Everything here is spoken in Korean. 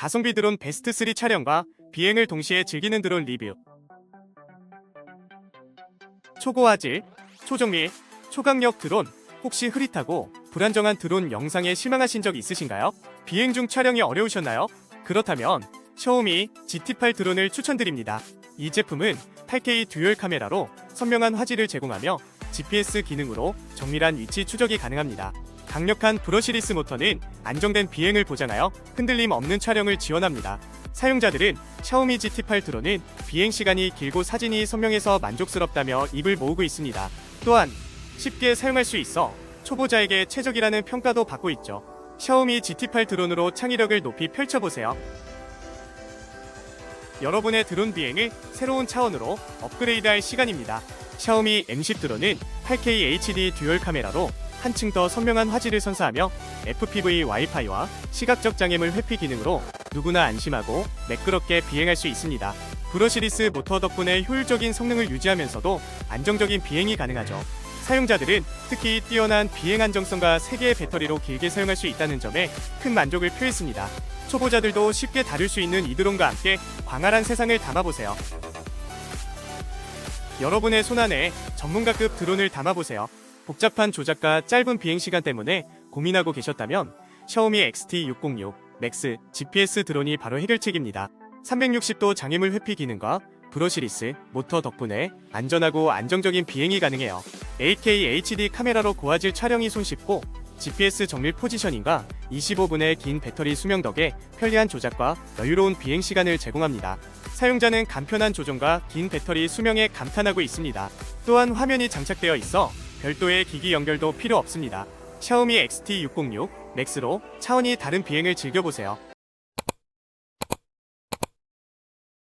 가성비 드론 베스트 3 촬영과 비행을 동시에 즐기는 드론 리뷰. 초고화질, 초정밀, 초강력 드론. 혹시 흐릿하고 불안정한 드론 영상에 실망하신 적 있으신가요? 비행 중 촬영이 어려우셨나요? 그렇다면 샤오미 GT8 드론을 추천드립니다. 이 제품은 8K 듀얼 카메라로 선명한 화질을 제공하며 GPS 기능으로 정밀한 위치 추적이 가능합니다. 강력한 브러시리스 모터는 안정된 비행을 보장하여 흔들림 없는 촬영을 지원합니다. 사용자들은 샤오미 GT8 드론은 비행 시간이 길고 사진이 선명해서 만족스럽다며 입을 모으고 있습니다. 또한 쉽게 사용할 수 있어 초보자에게 최적이라는 평가도 받고 있죠. 샤오미 GT8 드론으로 창의력을 높이 펼쳐보세요. 여러분의 드론 비행을 새로운 차원으로 업그레이드할 시간입니다. 샤오미 M10 드론은 8K HD 듀얼 카메라로 한층 더 선명한 화질을 선사하며 FPV 와이파이와 시각적 장애물 회피 기능으로 누구나 안심하고 매끄럽게 비행할 수 있습니다. 브러시리스 모터 덕분에 효율적인 성능을 유지하면서도 안정적인 비행이 가능하죠. 사용자들은 특히 뛰어난 비행 안정성과 3개의 배터리로 길게 사용할 수 있다는 점에 큰 만족을 표했습니다. 초보자들도 쉽게 다룰 수 있는 이 드론과 함께 광활한 세상을 담아보세요. 여러분의 손안에 전문가급 드론을 담아보세요. 복잡한 조작과 짧은 비행 시간 때문에 고민하고 계셨다면 샤오미 XT606 맥스 GPS 드론이 바로 해결책입니다. 360도 장애물 회피 기능과 브러시리스, 모터 덕분에 안전하고 안정적인 비행이 가능해요. 8K HD 카메라로 고화질 촬영이 손쉽고 GPS 정밀 포지셔닝과 25분의 긴 배터리 수명 덕에 편리한 조작과 여유로운 비행 시간을 제공합니다. 사용자는 간편한 조종과 긴 배터리 수명에 감탄하고 있습니다. 또한 화면이 장착되어 있어 별도의 기기 연결도 필요 없습니다. 샤오미 XT606 맥스로 차원이 다른 비행을 즐겨보세요.